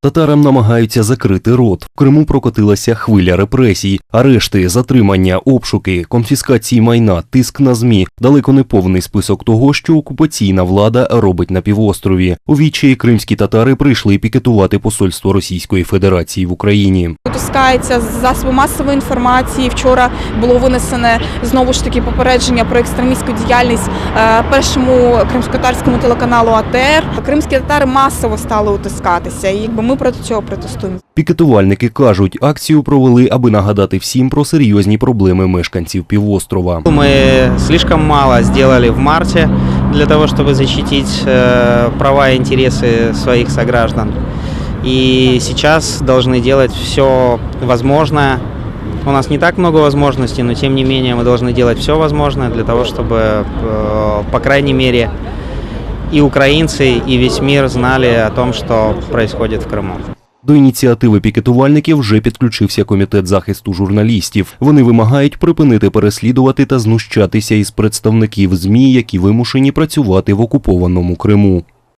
Татарам намагаються закрити рот. В Криму прокотилася хвиля репресій, арешти, затримання, обшуки, конфіскації майна, тиск на змі. Далеко не повний список того, що окупаційна влада робить на півострові. У відчаї кримські татари прийшли пікетувати посольство Російської Федерації в Україні. Утискається засоби масової інформації. Вчора було винесене знову ж таки попередження про екстремістську діяльність е, першому кримськотарському телеканалу АТР. Кримські татари масово стали утискатися, ми проти цього протестуємо. Пікетувальники кажуть, акцію провели, аби нагадати всім про серйозні проблеми мешканців півострова. Мы слишком мало сделали в марте для того, чтобы защитить э, права и интересы своих сограждан. И сейчас должны делать все возможное. У нас не так много возможностей, но тем не менее мы должны делать все возможное для того, чтобы, э, по крайней мере, и украинцы, и весь мир знали о том, что происходит в Крыму. До ініціативи пікетувальників вже підключився комітет захисту журналістів. Вони вимагають припинити переслідувати та знущатися із представників ЗМІ, які вимушені працювати в окупованому Криму.